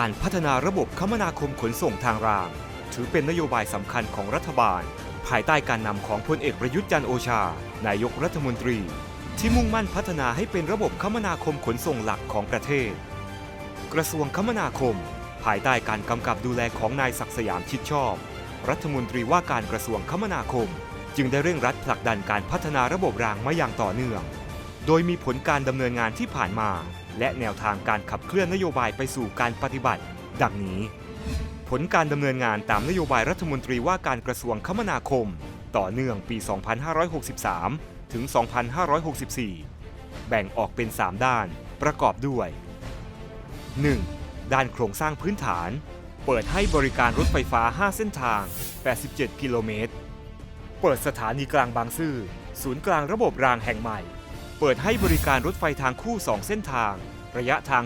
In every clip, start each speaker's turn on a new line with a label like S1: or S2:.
S1: การพัฒนาระบบคมนาคมขนส่งทางราง ถือเป็นนโยบายสำคัญของรัฐบาล ภายใต้การนำของพลเอกประยุทธ์จันโอชา นายกรัฐมนตรี ที่มุ่งมั่นพัฒนาให้เป็นระบบคมนาคมขนส่งหลักของประเทศ กระทรวงคมนาคม ภายใต้การกำกับดูแลของนายศักสยามชิดชอบ รัฐมนตรีว่าการกระทรวงคมนาคม จึงได้เร่งรัดผลักดันการพัฒนาระบบรางมาอย่างต่อเนื่อง โดยมีผลการดำเนินงานที่ผ่านมา และแนวทางการขับเคลื่อนนโยบายไปสู่การปฏิบัติ ดังนี้ ผลการดำเนินงานตามนโยบายรัฐมนตรีว่าการกระทรวงคมนาคม ต่อเนื่องปี 2563 ถึง 2564 แบ่งออกเป็น 3 ด้าน ประกอบด้วย 1. ด้านโครงสร้างพื้นฐาน เปิดให้บริการรถไฟฟ้า 5 เส้นทาง 87 กิโลเมตร เปิดสถานีกลางบางซื่อ ศูนย์กลางระบบรางแห่งใหม่ เปิดให้บริการรถไฟทางคู่ 2 เส้นทาง ระยะทาง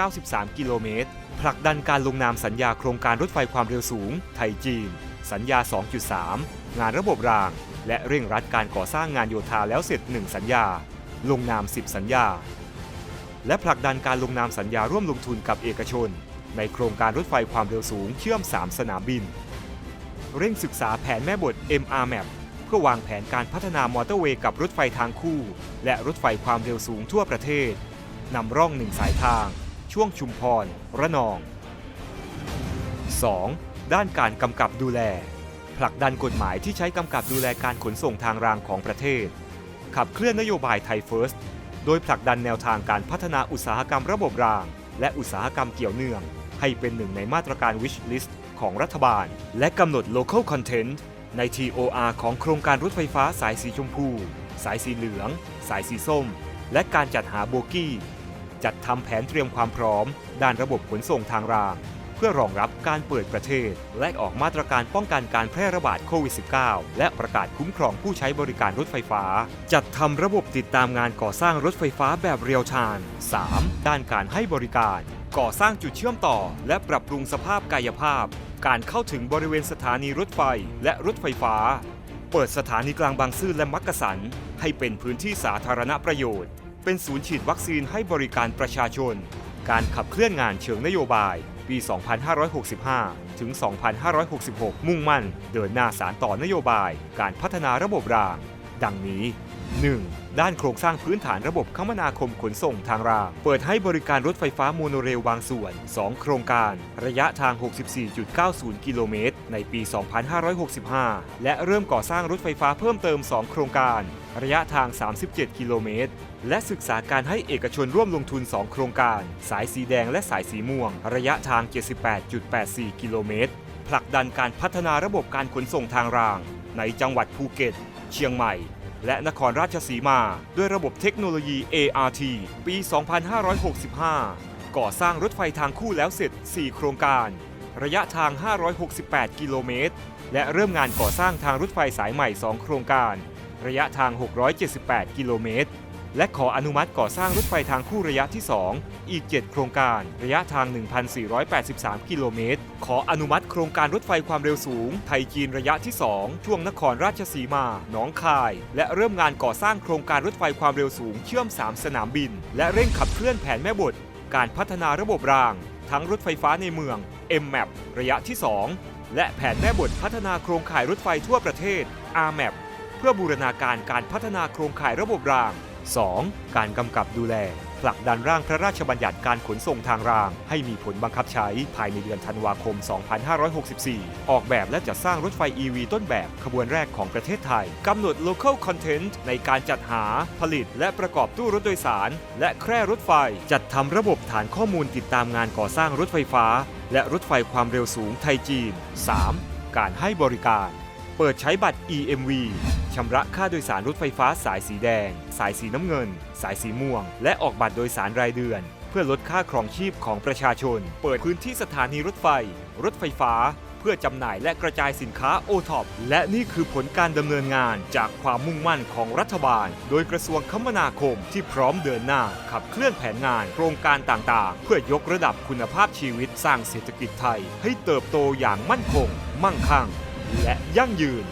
S1: 293 กิโลเมตร ผลักดันการลงนามสัญญาโครงการรถไฟความเร็วสูง ไทยจีน สัญญา 2.3 งานระบบราง และเร่งรัดการก่อสร้างงานโยธาแล้วเสร็จ 1 สัญญา ลงนาม 10 สัญญา และผลักดันการลงนามสัญญาร่วมลงทุนกับเอกชน ในโครงการรถไฟความเร็วสูงเชื่อม 3 สนามบิน เร่งศึกษาแผนแม่บท MRMAP พื่อวางแผนการพัฒนามอเตอร์เวย์กับรถไฟทางคู่ และรถไฟความเร็วสูงทั่วประเทศนำร่องหนึ่งสายทาง ช่วงชุมพร ระนอง 2. ด้านการกำกับดูแล ผลักดันกฎหมายที่ใช้กำกับดูแลการขนส่งทางรางของประเทศ ขับเคลื่อนนโยบายไทยเฟิร์สโดยผลักดันแนวทางการพัฒนาอุตสาหกรรมระบบราง และอุตสาหกรรมเกี่ยวเนื่อง ให้เป็นหนึ่งในมาตรการ Wish List ของรัฐบาล และกำหนด Local Content ใน TOR ของโครงการรถไฟฟ้าสายสีชมพู สายสีเหลือง สายสีส้ม และการจัดหาโบกี้ จัดทำแผนเตรียมความพร้อม ด้านระบบขนส่งทางราง เพื่อรองรับการเปิดประเทศ และออกมาตรการป้องกันการแพร่ระบาดโควิด -19 และประกาศคุ้มครองผู้ใช้บริการรถไฟฟ้า จัดทำระบบติดตามงานก่อสร้างรถไฟฟ้าแบบเรียลไทม์ 3. ด้านการให้บริการ ก่อสร้างจุดเชื่อมต่อ และปรับปรุงสภาพกายภาพ การเข้าถึงบริเวณสถานีรถไฟและรถไฟฟ้า เปิดสถานีกลางบางซื่อและมักกะสัน ให้เป็นพื้นที่สาธารณประโยชน์ เป็นศูนย์ฉีดวัคซีนให้บริการประชาชน การขับเคลื่อนงานเชิงนโยบาย ปี 2565 ถึง 2566 มุ่งมั่น เดินหน้าสารต่อนโยบาย การพัฒนาระบบราง ดังนี้ 1. ด้านโครงสร้างพื้นฐานระบบคมนาคมขนส่งทางราง เปิดให้บริการรถไฟฟ้าโมโนเรลบางส่วน 2 โครงการ ระยะทาง 64.90 กิโลเมตร ในปี 2565 และเริ่มก่อสร้างรถไฟฟ้าเพิ่มเติม 2 โครงการ ระยะทาง 37 กิโลเมตร และศึกษาการให้เอกชนร่วมลงทุน 2 โครงการ สายสีแดงและสายสีม่วง ระยะทาง 78.84 กิโลเมตร ผลักดันการพัฒนาระบบการขนส่งทางราง ในจังหวัดภูเก็ต เชียงใหม่ และนครราชสีมา ด้วยระบบเทคโนโลยี ART ปี 2565 ก่อสร้างรถไฟทางคู่แล้วเสร็จ 4 โครงการ ระยะทาง 568 กิโลเมตร และเริ่มงานก่อสร้างทางรถไฟสายใหม่ 2 โครงการ ระยะทาง 678 กิโลเมตร และขออนุมัติก่อสร้างรถไฟทางคู่ระยะที่ 2 อีก 7 โครงการ ระยะทาง 1,483 กิโลเมตร ขออนุมัติโครงการรถไฟความเร็วสูง ไทยจีนระยะที่ 2 ช่วงนครราชสีมา หนองคาย และเริ่มงานก่อสร้างโครงการรถไฟความเร็วสูงเชื่อม 3 สนามบิน และเร่งขับเคลื่อนแผนแม่บท การพัฒนาระบบราง ทั้งรถไฟฟ้าในเมือง MMAP ระยะที่ 2 และแผนแม่บทพัฒนาโครงข่ายรถไฟทั่วประเทศ RMAP เพื่อบูรณาการการพัฒนาโครงข่ายระบบราง 2. การกำกับดูแลผลักดันร่างพระราชบัญญัติการขนส่งทางราง ให้มีผลบังคับใช้ภายในเดือนธันวาคม 2564 ออกแบบและจัดสร้างรถไฟ EV ต้นแบบขบวนแรกของประเทศไทย กำหนด local content ในการจัดหา ผลิต และประกอบตู้รถโดยสาร และแคร่รถไฟ จัดทำระบบฐานข้อมูลติดตามงานก่อสร้างรถไฟฟ้า และรถไฟความเร็วสูงไทยจีน 3. การให้บริการ เปิดใช้บัตร EMV ชำระค่าโดยสารรถไฟฟ้าสายสีแดง สายสีน้ำเงิน สายสีม่วง และออกบัตรโดยสารรายเดือน เพื่อลดค่าครองชีพของประชาชน เปิดพื้นที่สถานีรถไฟ รถไฟฟ้า เพื่อจำหน่ายและกระจายสินค้าโอท็อปและนี่คือผลการดำเนินงานจากความมุ่งมั่นของรัฐบาล โดยกระทรวงคมนาคมที่พร้อมเดินหน้า ขับเคลื่อนแผนงานโครงการต่างๆ เพื่อยกระดับคุณภาพชีวิตสร้างเศรษฐกิจไทย ให้เติบโตอย่างมั่นคง มั่งคั่ง และยั่งยืน